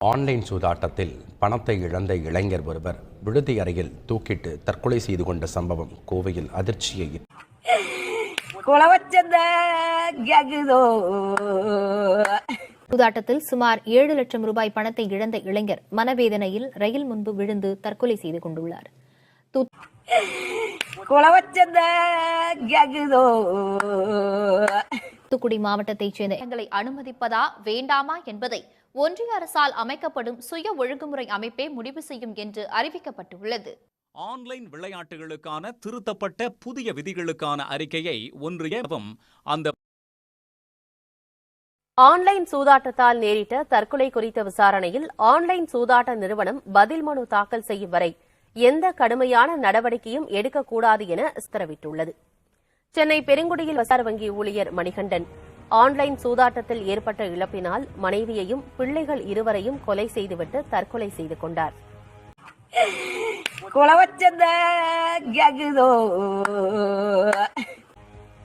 Online சூதாட்டத்தில் பணத்தை இழந்த இளைஞர் ஒருவர் விடுதி அறையில் தூக்கிட்டு தற்கொலை செய்து கொண்ட சம்பவம் கோவையில் அதிர்ச்சியை சூதாட்டத்தில் சுமார் ஏழு லட்சம் ரூபாய் பணத்தை இழந்த இளைஞர் மனவேதனையில் ரயில் முன்பு விழுந்து தற்கொலை செய்து கொண்டுள்ளார். தூத்துக்குடி மாவட்டத்தைச் சேர்ந்த எங்களை அனுமதிப்பதா வேண்டாமா என்பதை ஒன்றிய அரசால் அமைக்கப்படும் சுய ஒழுங்குமுறை அமைப்பே முடிவு செய்யும் என்று அறிவிக்கப்பட்டுள்ளது. ஆன்லைன் விளையாட்டுகளுக்கான திருத்தப்பட்ட புதிய விதிகளுக்கான அறிக்கையை ஒன்றியவும் அந்த ஆன்லைன் சூதாட்டத்தால் நேரிட்ட தற்கொலை குறித்த விசாரணையில் ஆன்லைன் சூதாட்ட நிறுவனம் பதில் மனு தாக்கல் செய்யும் வரை எந்த கடுமையான நடவடிக்கையும் எடுக்கக்கூடாது என உத்தரவிட்டுள்ளது. சென்னை பெருங்குடியில் விசார வங்கி ஊழியர் மணிகண்டன் ஆன்லைன் சூதாட்டத்தில் ஏற்பட்ட இழப்பினால் மனைவியையும் பிள்ளைகள் இருவரையும் கொலை செய்துவிட்டு தற்கொலை செய்து கொண்டார்.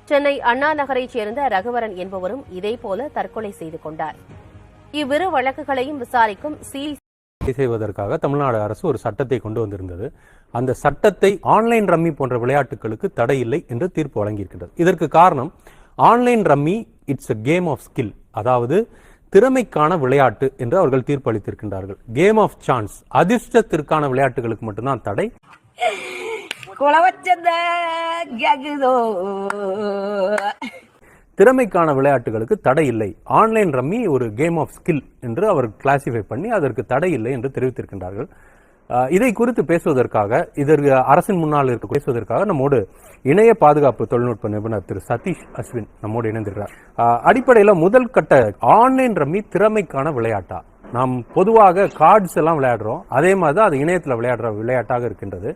சென்னை அண்ணா நகரைச் சேர்ந்த ரகுவரன் என்பவரும் இதேபோல தற்கொலை செய்து கொண்டார். இவ்விரு வழக்குகளையும் விசாரிக்கும் சி தடை செய்வதற்காக தமிழ்நாடு அரசு ஒரு சட்டத்தை கொண்டு வந்திருந்தது. அந்த சட்டத்தை ஆன்லைன் ரம்மி போன்ற விளையாட்டுகளுக்கு தடை இல்லை என்று தீர்ப்பு வழங்கியிருக்கின்றது. இதற்கு காரணம் online rummy it's a game of skill அதாவது திறமைக்கான விளையாட்டு என்று அவர்கள் தீர்ப்பு அளித்திருக்கின்றார்கள் கேம் ஆஃப் சான்ஸ் அதிர்ஷ்டத்திற்கான விளையாட்டுகளுக்கு மட்டும்தான் தடை. திறமைக்கான விளையாட்டுகளுக்கு தடை இல்லை. ஆன்லைன் ரம்மி ஒரு கேம் ஆஃப் ஸ்கில் என்று அவர் கிளாசிஃபை பண்ணி அதற்கு தடை இல்லை என்று தெரிவித்திருக்கின்றார்கள். இதை குறித்து பேசுவதற்காக இதற்கு அரசின் முன்னால் இருக்க பேசுவதற்காக நம்மோடு இணைய பாதுகாப்பு தொழில்நுட்ப நிபுணர் திரு சதீஷ் அஸ்வின் நம்மோடு இணைந்திருக்கிறார். அடிப்படையில் அடிப்படையில முதல் கட்ட ஆன்லைன் ரம்மி திறமைக்கான விளையாட்டா? நாம் பொதுவாக கார்ட்ஸ் எல்லாம் விளையாடுறோம். அதே மாதிரி தான் அது இணையத்தில் விளையாடுற விளையாட்டாக இருக்கின்றது.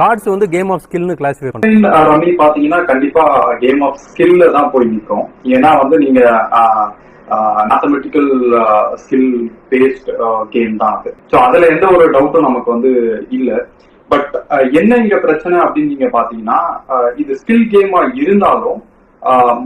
கார்ட்ஸ் வந்து கேம் ஆஃப் ஸ்கில்னு கிளாசிஃபை பண்ணுறேன் ரம்மி பாத்தீங்கன்னா கண்டிப்பா கேம் ஆஃப் ஸ்கில்ல தான் போய் நிற்கும். ஏன்னா வந்து நீங்க மேத்தமெட்டிக்கல் ஸ்கில் பேஸ்ட் கேம் தான் அது. ஸோ அதுல எந்த ஒரு டவுட்டும் நமக்கு வந்து இல்லை. பட் என்ன இங்க பிரச்சனை அப்படின்னு நீங்க பாத்தீங்கன்னா இது ஸ்கில் கேமா இருந்தாலும்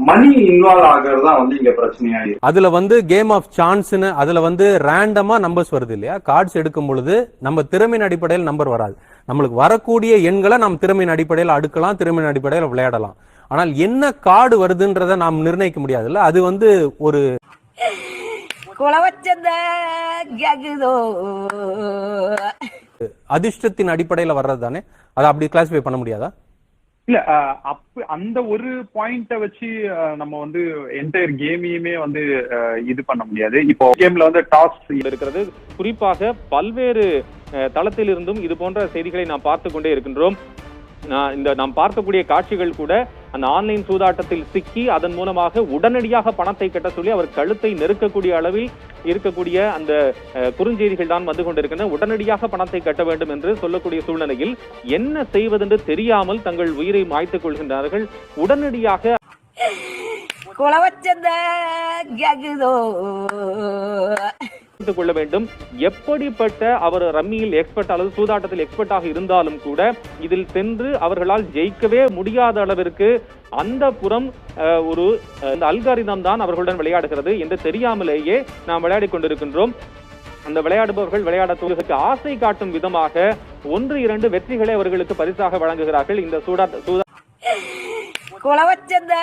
மணி இன்வால்வ் ஆகிறது தான் வந்து இங்க பிரச்சனையா இருக்கு. அதுல வந்து கேம் ஆஃப் சான்ஸ்னு அதுல வந்து ரேண்டமா நம்பர்ஸ் வருது இல்லையா? கார்ட்ஸ் எடுக்கும் பொழுது நம்ம திறமையின் அடிப்படையில் நம்பர் வராது. நம்மளுக்கு வரக்கூடிய எண்களை நாம் திறமையின் அடிப்படையில் அடுக்கலாம் திறமையின் அடிப்படையில் விளையாடலாம். ஆனால் என்ன கார்டு வருதுன்றதை நாம் நிர்ணயிக்க முடியாதுல்ல? அது வந்து ஒரு குளவச்சந்த கேக்குதோ. அதிர்ஷ்டத்தின் அடிப்படையில் வர்றது தானே அதை அப்படி கிளாசிஃபை பண்ண முடியாதா? இல்ல அப்ப அந்த ஒரு பாயிண்ட வச்சு நம்ம வந்து என்டையர் கேமையுமே வந்து இது பண்ண முடியாது. இப்போ கேம்ல வந்து டாஸ் இருக்கிறது. குறிப்பாக பல்வேறு தளத்திலிருந்தும் இது போன்ற செய்திகளை நாம் பார்த்து கொண்டே இருக்கின்றோம். நான் இந்த நாம் பார்க்கக்கூடிய காட்சிகள் கூட அந்த ஆன்லைன் சூதாட்டத்தில் சிக்கி அதன் மூலமாக உடனடியாக பணத்தை கட்ட சொல்லி அவர் கழுத்தை நெருக்கக்கூடிய அளவில் இருக்கக்கூடிய அந்த குறுஞ்செய்திகள் தான் வந்து கொண்டிருக்கின்றன. உடனடியாக பணத்தை கட்ட வேண்டும் என்று சொல்லக்கூடிய சூழ்நிலையில் என்ன செய்வதென்று தெரியாமல் தங்கள் உயிரை மாய்த்துக் கொள்கின்றார்கள். உடனடியாக குளவச்சந்த கேக்குதோ? புரிந்து கொள்ள வேண்டும். எப்படிப்பட்ட அவர் ரம்மியில் எக்ஸ்பர்ட் அல்லது சூதாட்டத்தில் எக்ஸ்பர்ட்டாக இருந்தாலும் கூட இதில் சென்று அவர்களால் ஜெயிக்கவே முடியாத அளவிற்கு அந்த புறம் ஒரு அல்காரிதம் தான் அவர்களுடன் விளையாடுகிறது என்று தெரியாமலேயே நாம் விளையாடி கொண்டிருக்கின்றோம். அந்த விளையாடுபவர்கள் விளையாட தொழிலுக்கு ஆசை காட்டும் விதமாக ஒன்று இரண்டு வெற்றிகளை அவர்களுக்கு பரிசாக வழங்குகிறார்கள். இந்த சூடா சூதா குளவச்சந்த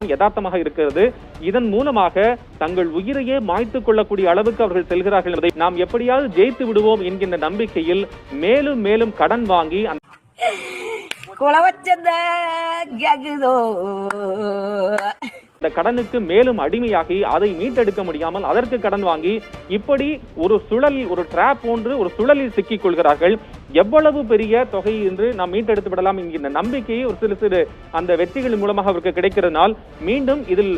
யதார்த்தமாக இருக்கிறது. இதன் மூலமாக தங்கள் உயிரையே மாய்த்துக் கொள்ளக்கூடிய அளவுக்கு அவர்கள் செல்கிறார்கள் என்பதை நாம் எப்படியாவது ஜெயித்து விடுவோம் என்கின்ற நம்பிக்கையில் மேலும் மேலும் கடன் வாங்கி அந்த குளவச்சந்த அந்த கடனுக்கு மேலும் அடிமையாகி அதை மீட்டெடுக்க முடியாமல் அதற்கு கடன் வாங்கி இப்படி ஒரு சுழல் ஒரு ட்ராப் போன்று ஒரு சுழலில் சிக்கிக் கொள்கிறார்கள். எவ்வளவு பெரிய தொகை என்று நாம் மீட்டெடுத்து விடலாம் என்கின்ற நம்பிக்கையை ஒரு சிறு சிறு அந்த வெற்றிகளின் மூலமாக அவருக்கு கிடைக்கிறதுனால் மீண்டும் இதில்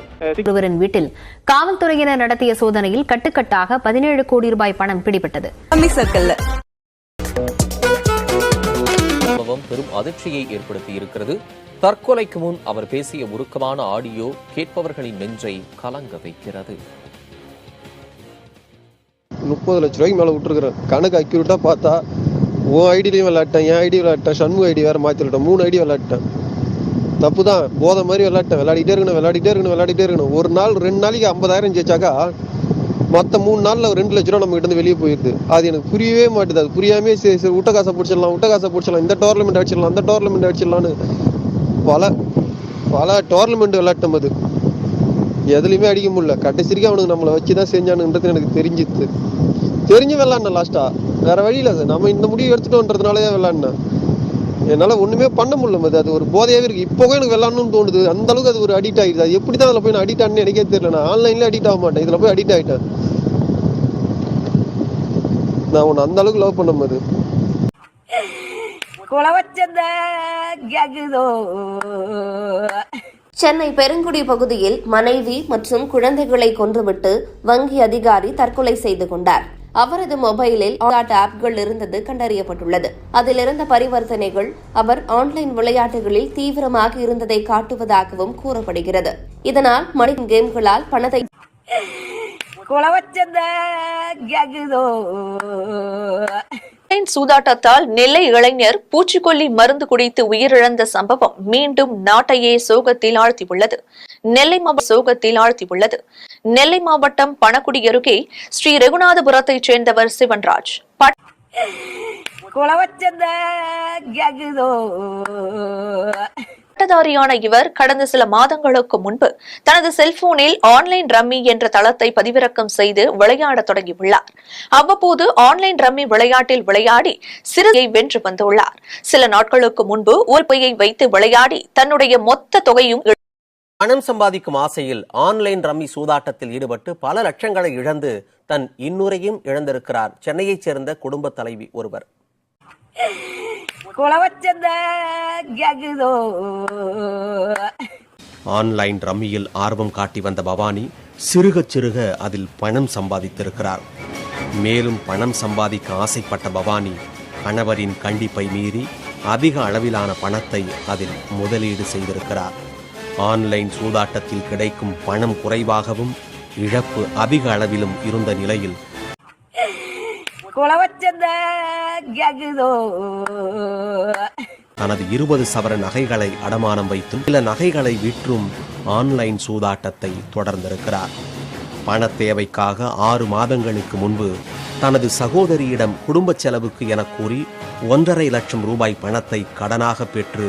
ஒருவரின் வீட்டில் காவல்துறையினர் நடத்திய சோதனையில் கட்டுக்கட்டாக பதினேழு கோடி ரூபாய் பணம் பிடிபட்டது. பெரும் அதிர்ச்சியை ஏற்படுத்தி இருக்கிறது தற்கொலைக்கு முன் அவர் பேசிய உருக்கமான ஆடியோ கேட்பவர்களின் நெஞ்சை கலங்க வைக்கிறது. முப்பது லட்ச ரூபாய்க்கு மேலே விட்டுருக்குறேன் கணக்கு அக்யூரேட்டாக பார்த்தா உன் ஐடியிலையும் விளையாட்டேன் என் ஐடி விளையாட்டேன் சண்முக ஐடி வேறு மாற்றி விட்டேன் மூணு ஐடி விளையாட்டேன். தப்பு தான் போதை மாதிரி விளையாட்டேன். விளையாடிட்டே இருக்கணும் விளையாடிட்டே இருக்கணும் விளையாடிட்டே இருக்கணும். ஒரு நாள் ரெண்டு நாளைக்கு ஐம்பதாயிரம் ஜெயிச்சாக்கா மொத்த மூணு நாளில் ரெண்டு லட்ச ரூபா நம்ம கிட்ட வெளியே போயிடுது அது எனக்கு புரியவே மாட்டுது. அது புரியாமே சரி சரி விட்ட காசை பிடிச்சிடலாம் விட்ட காசை பிடிச்சிடலாம் இந்த டோர்னமெண்ட் அடிச்சிடலாம் அந்த டோர்னமெண்ட் அடிச்சிடலான்னு பல பல டோர்னமெண்ட் விளையாட்டம் அது. எதுலையுமே அடிக்க முடியல. கடைசிக்கு அவனுக்கு நம்மளை வச்சு தான் செஞ்சானுன்றது எனக்கு தெரிஞ்சிது. தெரிஞ்சு விளாட்னேன் லாஸ்ட்டாக வேறு வழியில் அது. நம்ம இந்த முடிவு எடுத்துட்டோன்றதுனால தான் விளாட்னேன் என்னால் ஒன்றுமே பண்ண முடியல மது. அது ஒரு போதையாகவே இருக்குது இப்போவே எனக்கு விளாட்ணும்னு தோணுது. அந்த அளவுக்கு அது ஒரு அடிக்ட் ஆகிடுது. அது எப்படி தான் அதில் போய் நான் அடிக்ட் ஆனேன்னு எனக்கே தெரியல. நான் ஆன்லைனில் அடிக்ட் ஆக மாட்டேன். இதில் போய் அடிக்ட் ஆகிட்டேன் நான் உன்னை அந்த அளவுக்கு லவ் பண்ண குளவச்சந்த கேக்குதோ சென்னை பெருங்குடி பகுதியில் மனைவி மற்றும் குழந்தைகளை கொன்றுவிட்டு வங்கி அதிகாரி தற்கொலை செய்து கொண்டார். அவரது மொபைலில் ஆப்கள் இருந்தது கண்டறியப்பட்டுள்ளது. அதில் இருந்த பரிவர்த்தனைகள் அவர் ஆன்லைன் விளையாட்டுகளில் தீவிரமாக இருந்ததை காட்டுவதாகவும் கூறப்படுகிறது. இதனால் மணி கேம்களால் பணத்தை குளவச்சந்த கேக்குதோ சூதாட்டத்தால் நெல்லை இளைஞர் பூச்சிக்கொல்லி மருந்து குடித்து உயிரிழந்த சம்பவம் மீண்டும் நாட்டையே சோகத்தில் ஆழ்த்தியுள்ளது. நெல்லை மாவட்ட சோகத்தில் ஆழ்த்தியுள்ளது. நெல்லை மாவட்டம் பணக்குடி அருகே ஸ்ரீ ரகுநாதபுரத்தைச் சேர்ந்தவர் சிவன்ராஜ். குளவச்சந்த பட்டதாரியான இவர் கடந்த சில மாதங்களுக்கு முன்பு தனது செல்போனில் ஆன்லைன் ரம்மி என்ற தளத்தை பதிவிறக்கம் செய்து விளையாட தொடங்கியுள்ளார். அவ்வப்போது ஆன்லைன் ரம்மி விளையாட்டில் விளையாடி சிறுதை வென்று வந்துள்ளார். சில நாட்களுக்கு முன்பு ஒரு வைத்து விளையாடி தன்னுடைய மொத்த தொகையும் பணம் சம்பாதிக்கும் ஆசையில் ஆன்லைன் ரம்மி சூதாட்டத்தில் ஈடுபட்டு பல லட்சங்களை இழந்து தன் இன்னுரையும் இழந்திருக்கிறார். சென்னையைச் சேர்ந்த குடும்ப தலைவி ஒருவர். குளவச்சந்த கேக்குதோ? ஆன்லைன் ரம்மியில் ஆர்வம் காட்டி வந்த பவானி சிறுக சிறுக அதில் பணம் சம்பாதித்திருக்கிறார். மேலும் பணம் சம்பாதிக்க ஆசைப்பட்ட பவானி கணவரின் கண்டிப்பை மீறி அதிக அளவிலான பணத்தை அதில் முதலீடு செய்திருக்கிறார். ஆன்லைன் சூதாட்டத்தில் கிடைக்கும் பணம் குறைவாகவும் இழப்பு அதிக அளவிலும் இருந்த நிலையில் குளவச்சந்த தனது இருபது சவர நகைகளை அடமானம் வைத்தும் சில நகைகளை விற்றும் ஆன்லைன் சூதாட்டத்தை தொடர்ந்திருக்கிறார். பண தேவைக்காக ஆறு மாதங்களுக்கு முன்பு தனது சகோதரியிடம் குடும்ப செலவுக்கு என கூறி ஒன்றரை லட்சம் ரூபாய் பணத்தை கடனாக பெற்று